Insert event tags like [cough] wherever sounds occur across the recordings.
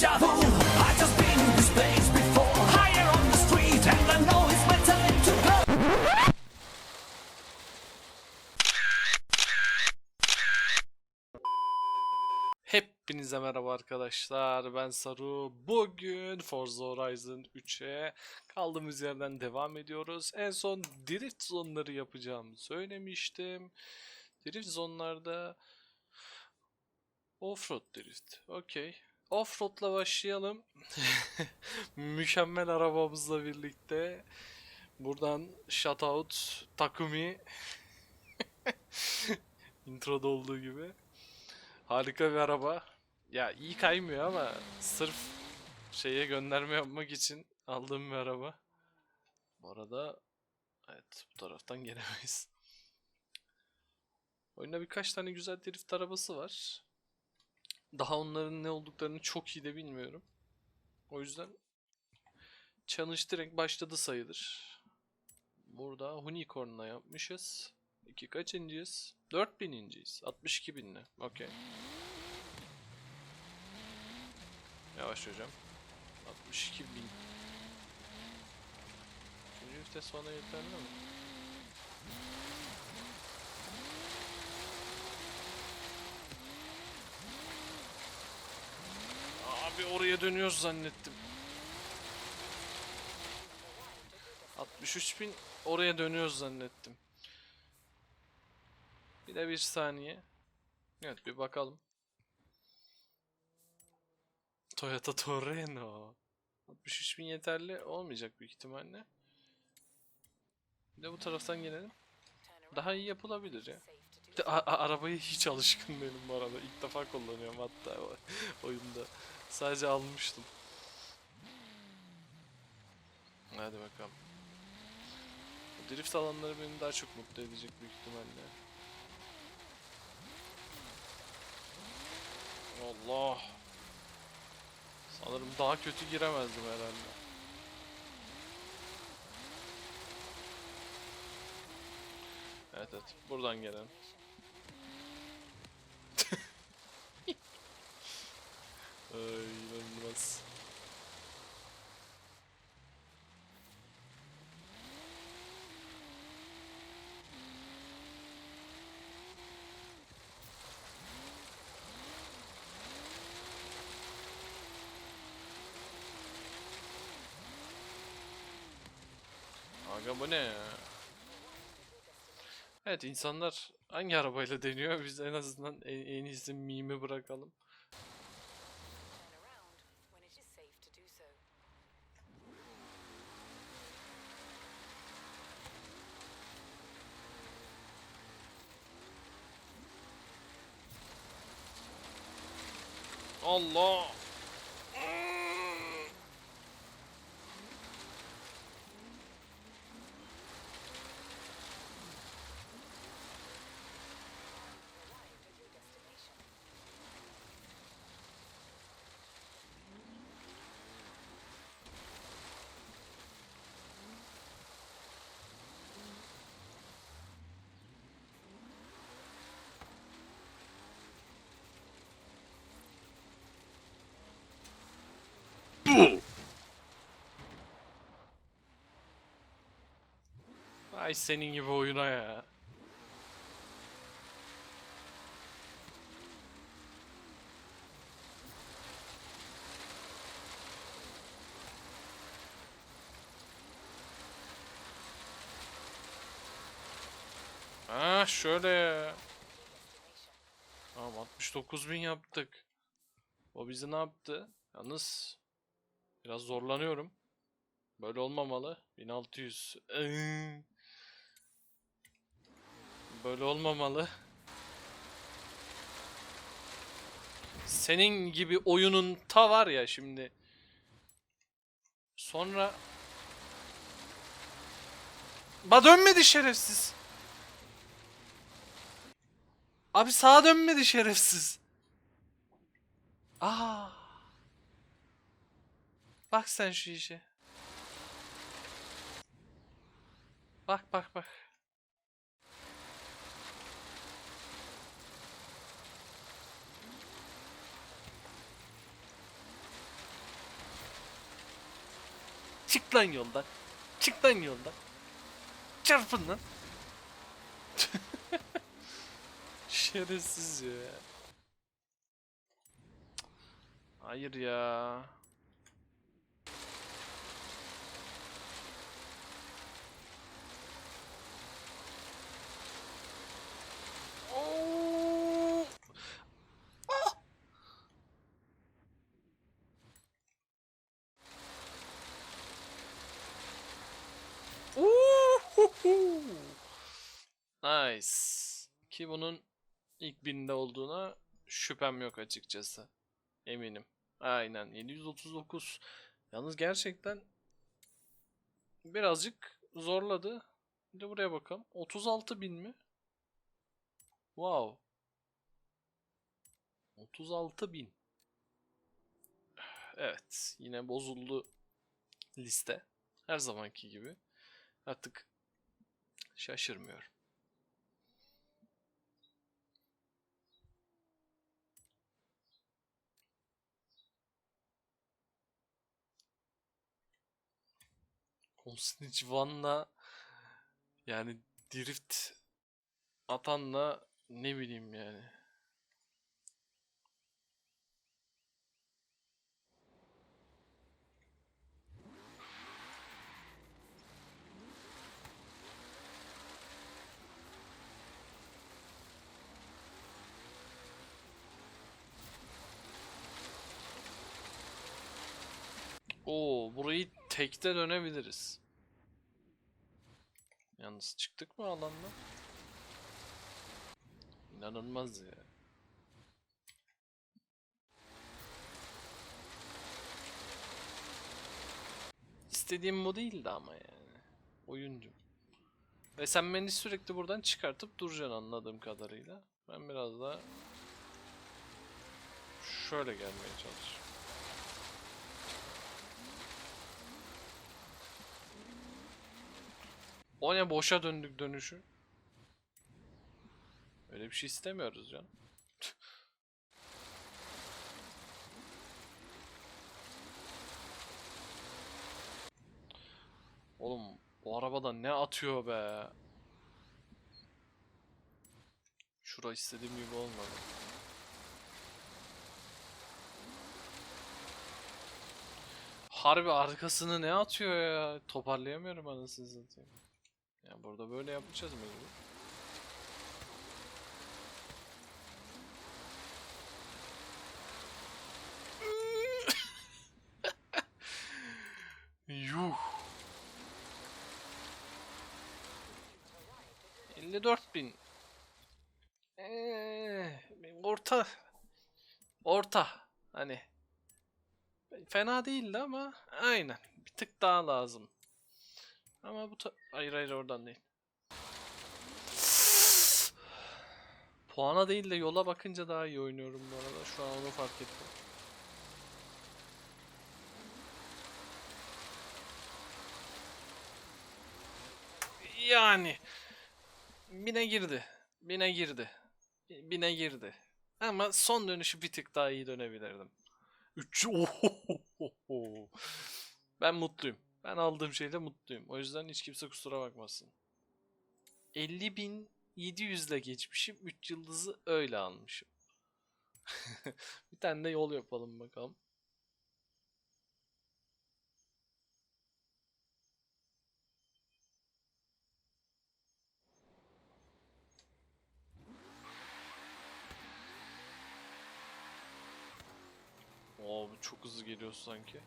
deja vu. I just been in this place before. Higher on the street, and I know it's my time to go. Hepinize merhaba arkadaşlar. Ben Saru. Bugün Forza Horizon 3'e kaldığımız yerden devam ediyoruz. En son drift zonları yapacağımı söylemiştim. Drift zonlarda Offroad drift. Okey. Offroad'la başlayalım. [laughs] Mükemmel arabamızla birlikte. Buradan shoutout Takumi. [laughs] Introda olduğu gibi. Harika bir araba. Ya iyi kaymıyor ama sırf şeye gönderme yapmak için aldığım bir araba. Bu arada evet bu taraftan gelemeyiz. Oyunda birkaç tane güzel drift arabası var. Daha onların ne olduklarını çok iyi de bilmiyorum. O yüzden challenge direkt başladı sayılır. Burada Unicorn'la yapmışız. İki kaçıncıyız? 4000'inciyiz. 62 binle. Okey. Yavaş hocam. 62 bin. Üçüncü vites bana yeterli mi? Abi oraya dönüyoruz zannettim. 63 bin oraya dönüyoruz zannettim. Bir de bir saniye. Evet bir bakalım. Toyota Torreno. 63 bin yeterli olmayacak büyük ihtimalle. Bir de bu taraftan gelelim. Daha iyi yapılabilir ya. De arabayı hiç alışkın değilim bu arada. İlk defa kullanıyorum hatta oyunda. Sadece almıştım. Hadi bakalım. Bu drift alanları beni daha çok mutlu edecek büyük ihtimalle. Allah. Sanırım daha kötü giremezdim herhalde. Evet evet buradan gelen. Ay inanılmaz. Aga bu ne ya? Evet insanlar hangi arabayla deniyor? Biz en azından en, en iyisi mimi bırakalım. Allah! Ay senin gibi oyuna ya. Ha şöyle. Tamam 69 bin yaptık. O bizi ne yaptı? Yalnız biraz zorlanıyorum. Böyle olmamalı. 1600. Iıı. Böyle olmamalı. Senin gibi oyunun ta var ya şimdi. Sonra Ba dönmedi şerefsiz. Abi sağa dönmedi şerefsiz. Aa. Bak sen şu işe. Bak bak bak. Çık lan yoldan. Çık lan yoldan. Çarpın lan. [laughs] Şerefsiz ya. Hayır ya. Nice. Ki bunun ilk binde olduğuna şüphem yok açıkçası. Eminim. Aynen 739. Yalnız gerçekten birazcık zorladı. Bir de buraya bakalım. 36 bin mi? Wow. 36 bin. Evet. Yine bozuldu liste. Her zamanki gibi. Artık şaşırmıyorum. Kosnic Van'la yani drift atanla ne bileyim yani. Oo, burayı tekte dönebiliriz. Yalnız çıktık mı alandan? İnanılmaz ya. İstediğim bu değildi ama yani. Oyuncum. Ve sen beni sürekli buradan çıkartıp duracaksın anladığım kadarıyla. Ben biraz daha şöyle gelmeye çalışıyorum. O ne boşa döndük dönüşü. Öyle bir şey istemiyoruz canım. [laughs] Oğlum bu arabada ne atıyor be? Şura istediğim gibi olmadı. Harbi arkasını ne atıyor ya? Toparlayamıyorum anasını satayım. Ya burada böyle yapacağız mecbur. Yuh. 54 bin. Ee, orta. Orta. Hani. Fena değildi ama aynen. Bir tık daha lazım. Ama bu ta- hayır hayır oradan değil. Puana değil de yola bakınca daha iyi oynuyorum bu arada. Şu an onu fark ettim. Yani bine girdi. Bine girdi. Bine girdi. Ama son dönüşü bir tık daha iyi dönebilirdim. 3 [laughs] Ben mutluyum. Ben aldığım şeyle mutluyum. O yüzden hiç kimse kusura bakmasın. 50.700 ile geçmişim. 3 yıldızı öyle almışım. [laughs] bir tane de yol yapalım bakalım. Oo bu çok hızlı geliyor sanki.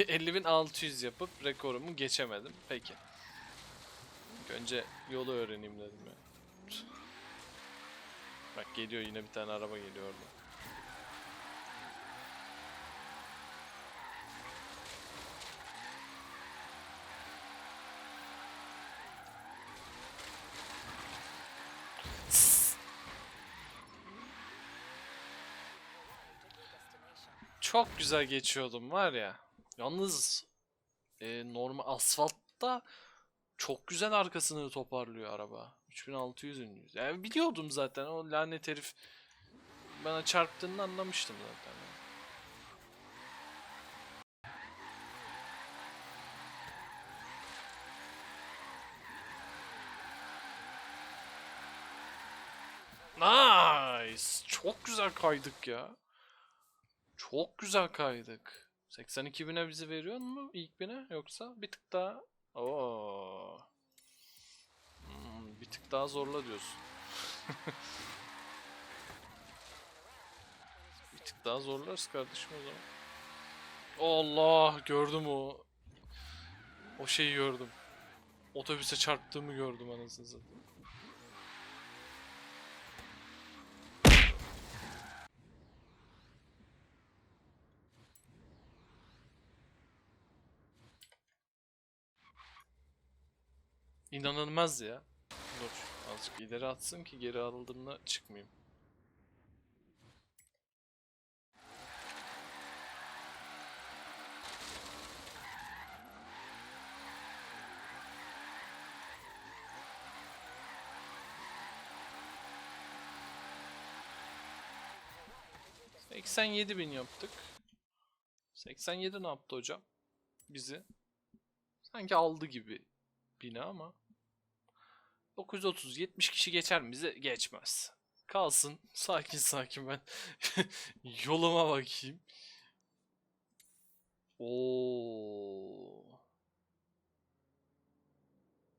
...50.600 yapıp rekorumu geçemedim. Peki. Önce yolu öğreneyim dedim ya. Bak geliyor yine bir tane araba geliyor orada. Çok güzel geçiyordum var ya. Yalnız e, normal asfaltta çok güzel arkasını toparlıyor araba. 3600 ünlüyüz. Yani biliyordum zaten o lanet herif bana çarptığını anlamıştım zaten. Nice. Çok güzel kaydık ya. Çok güzel kaydık. 82 bine bizi veriyor mu ilk bine yoksa bir tık daha Oo. Hmm, bir tık daha zorla diyorsun. [laughs] bir tık daha zorlarız kardeşim o zaman. Allah gördüm o. O şeyi gördüm. Otobüse çarptığımı gördüm anasını satayım. İnanılmaz ya. Dur azıcık ileri atsın ki geri alıldığımda çıkmayayım. ...87 bin yaptık. 87 ne yaptı hocam? Bizi. Sanki aldı gibi bina ama 930 70 kişi geçer mi bize? Geçmez. Kalsın. Sakin sakin ben [laughs] yoluma bakayım. Oo.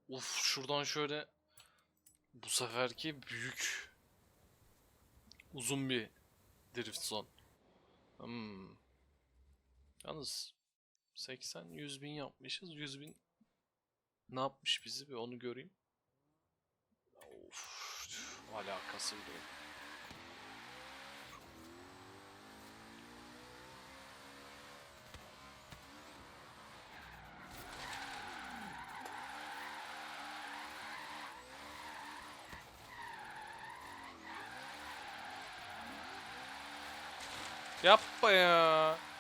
Uf şuradan şöyle bu seferki büyük uzun bir drift zone. Hmm. Yalnız 80 100 bin yapmışız. 100 bin ne yapmış bizi bir onu göreyim. Of, alakası bile yok. Yapma ya.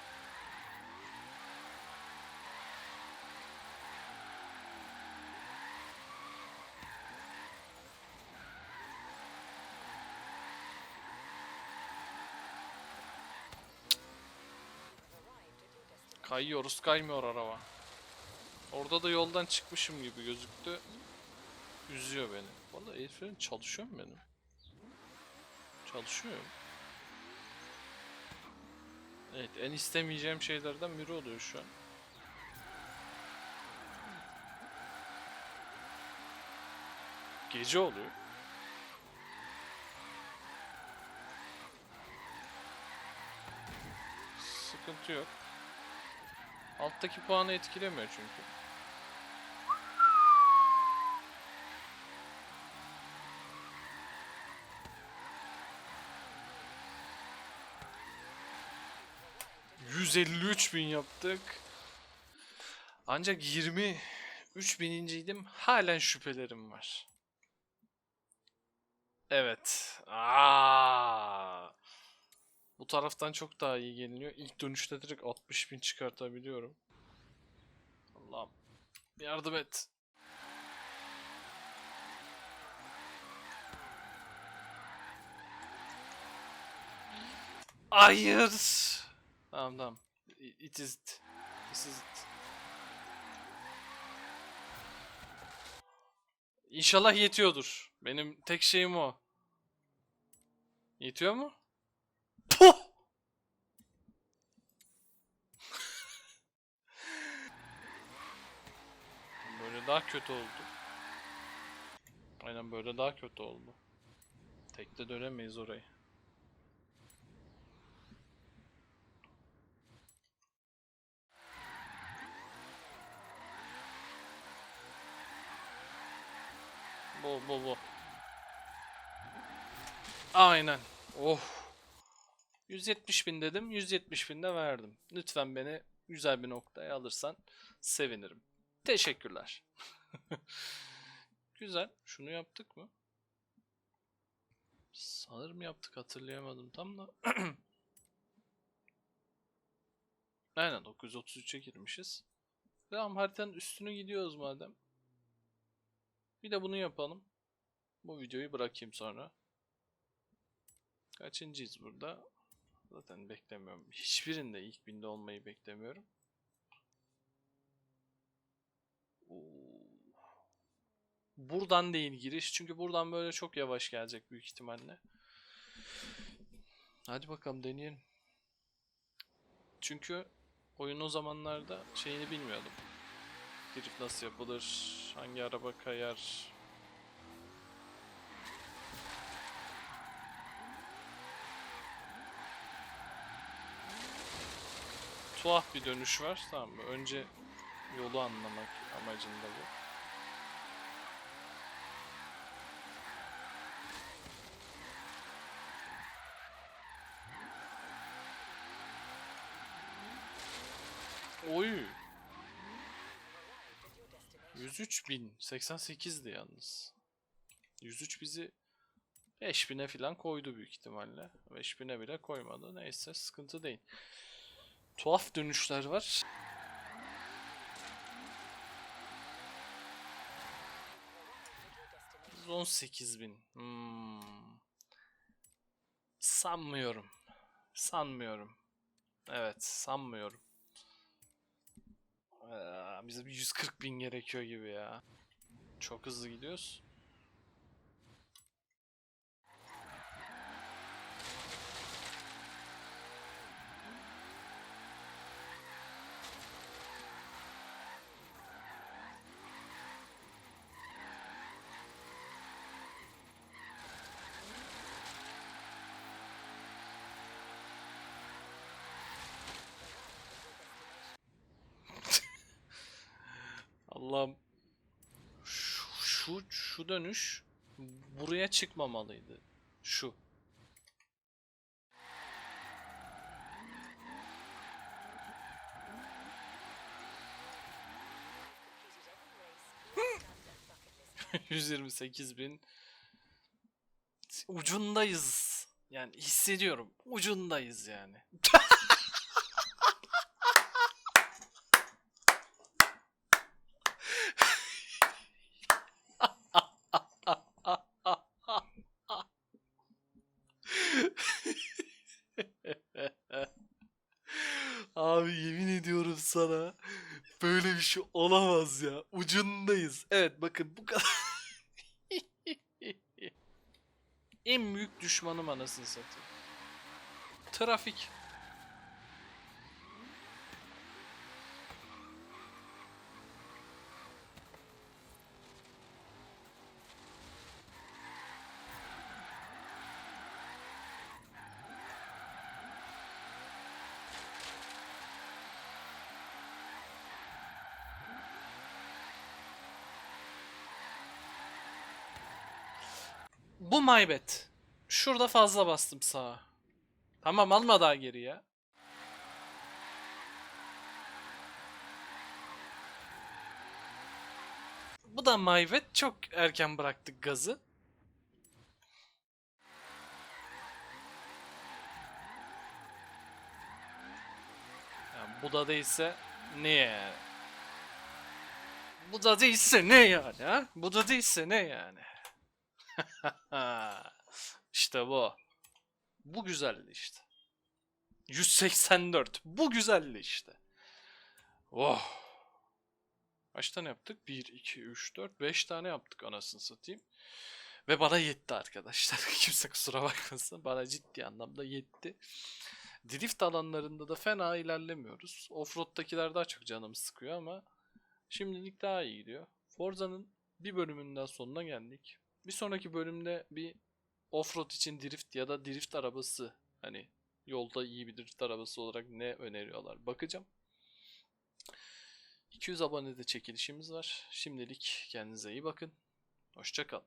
Kayıyoruz, kaymıyor araba. Orada da yoldan çıkmışım gibi gözüktü. Üzüyor beni. Valla freni çalışıyor mu benim? Çalışıyor. Evet, en istemeyeceğim şeylerden biri oluyor şu an. Gece oluyor. Sıkıntı yok. Alttaki puanı etkilemiyor çünkü. ...153 bin yaptık. Ancak 23 bininciydim. Halen şüphelerim var. Evet. Aa. Bu taraftan çok daha iyi geliniyor. İlk dönüşte direkt 60 bin çıkartabiliyorum. Allah'ım. Yardım et. Hayır. Tamam tamam. It is it. This is it. İnşallah yetiyordur. Benim tek şeyim o. Yetiyor mu? Böyle daha kötü oldu. Aynen böyle daha kötü oldu. Tekte dönemeyiz orayı. Bu bu bu. Aynen. Oh. 170 bin dedim. 170 bin de verdim. Lütfen beni güzel bir noktaya alırsan sevinirim. Teşekkürler. [laughs] güzel. Şunu yaptık mı? Sanırım yaptık. Hatırlayamadım tam da. [clears throat] Aynen 933'e girmişiz. Tamam haritanın üstünü gidiyoruz madem. Bir de bunu yapalım. Bu videoyu bırakayım sonra. Kaçıncıyız burada? Zaten beklemiyorum. Hiçbirinde ilk binde olmayı beklemiyorum. Buradan değil giriş. Çünkü buradan böyle çok yavaş gelecek büyük ihtimalle. Hadi bakalım deneyelim. Çünkü oyun o zamanlarda şeyini bilmiyordum. Drift nasıl yapılır, hangi araba kayar. Tuhaf bir dönüş var. Tamam mı? Önce yolu anlamak amacında bu. 103 bin. 88'di yalnız. 103 bizi 5000'e falan koydu büyük ihtimalle. 5000'e bile koymadı. Neyse sıkıntı değil. Tuhaf dönüşler var. Biz 18.000. Hmm. Sanmıyorum. Sanmıyorum. Evet, sanmıyorum. Bize bir 140 bin gerekiyor gibi ya. Çok hızlı gidiyoruz. Allah'ım. Şu, şu, dönüş buraya çıkmamalıydı. Şu. Completed every race. 128 bin. Ucundayız. Yani hissediyorum. Ucundayız yani. [laughs] Abi yemin ediyorum sana böyle bir şey olamaz ya. Ucundayız. Evet bakın bu kadar. [laughs] en büyük düşmanım anasını satayım. Trafik. Bu maybet. Şurada fazla bastım sağa. Tamam alma daha geri ya. Bu da maybet. Çok erken bıraktık gazı. Bu da değilse ne yani? Bu da değilse ne yani ha? Bu da değilse ne yani? [laughs] işte bu. Bu güzeldi işte. 184. Bu güzeldi işte. Oh. Kaç tane yaptık? 1, 2, 3, 4, 5 tane yaptık anasını satayım. Ve bana yetti arkadaşlar. [laughs] Kimse kusura bakmasın. Bana ciddi anlamda yetti. Drift alanlarında da fena ilerlemiyoruz. Offroad'dakiler daha çok canımı sıkıyor ama şimdilik daha iyi gidiyor. Forza'nın bir bölümünden sonuna geldik. Bir sonraki bölümde bir offroad için drift ya da drift arabası hani yolda iyi bir drift arabası olarak ne öneriyorlar bakacağım. 200 abonede çekilişimiz var. Şimdilik kendinize iyi bakın. Hoşçakalın.